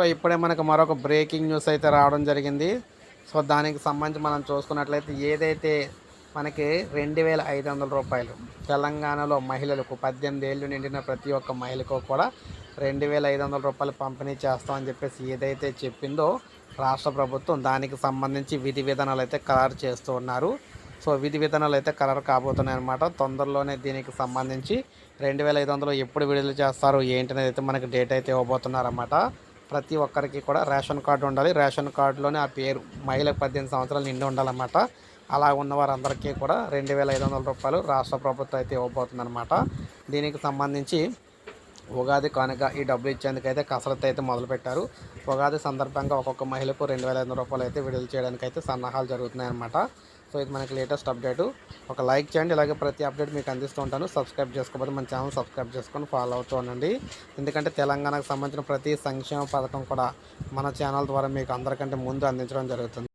So ఇప్పుడే మనకు మరొక బ్రేకింగ్ న్యూస్ అయితే రావడం జరిగింది. సో దానికి సంబంధించి మనం చూసుకున్నట్లయితే ఏదైతే మనకి రెండు వేల ఐదు వందల రూపాయలు తెలంగాణలో మహిళలకు పద్దెనిమిది ఏళ్ళు నిండిన ప్రతి ఒక్క మహిళకు కూడా రెండు వేల ఐదు వందల రూపాయలు పంపిణీ చేస్తామని చెప్పేసి ఏదైతే చెప్పిందో రాష్ట్ర ప్రభుత్వం దానికి సంబంధించి విధి విధానాలు అయితే ఖరారు చేస్తూ ఉన్నారు. సో విధి విధానాలు అయితే ఖరారు కాబోతున్నాయి అనమాట తొందరలోనే దీనికి సంబంధించి రెండు వేల ఐదు వందలు ఎప్పుడు విడుదల చేస్తారు ఏంటనేది అయితే మనకి డేట్ అయితే ఇవ్వబోతున్నారన్నమాట ప్రతి ఒక్కరికి కూడా రేషన్ కార్డు ఉండాలి. రేషన్ కార్డులోనే ఆ పేరు మహిళకు పద్దెనిమిది సంవత్సరాలు నిండి ఉండాలన్నమాట. అలా ఉన్న వారందరికీ కూడా రెండు వేల ఐదు వందల రూపాయలు రాష్ట్ర ప్రభుత్వం అయితే ఇవ్వబోతుందన్నమాట. దీనికి సంబంధించి ఉగాది కానుక ఈ డబ్బులు ఇచ్చేందుకు అయితే కసరత్తు అయితే మొదలుపెట్టారు. ఉగాది సందర్భంగా ఒక్కొక్క మహిళకు రెండు వేల ఐదు రూపాయలు అయితే విడుదల చేయడానికి అయితే సన్నాహాలు జరుగుతున్నాయన్నమాట. సో ఇది మనకి లేటెస్ట్ అప్డేటు. ఒక లైక్ చేయండి. ఇలాగే ప్రతి అప్డేట్ మీకు అందిస్తూ ఉంటాను. సబ్స్క్రైబ్ చేసుకోకపోతే మన ఛానల్ సబ్స్క్రైబ్ చేసుకొని ఫాలో అవుతూ ఉండండి. ఎందుకంటే తెలంగాణకు సంబంధించిన ప్రతి సంక్షేమ పథకం కూడా మన ఛానల్ ద్వారా మీకు అందరికంటే ముందు అందించడం జరుగుతుంది.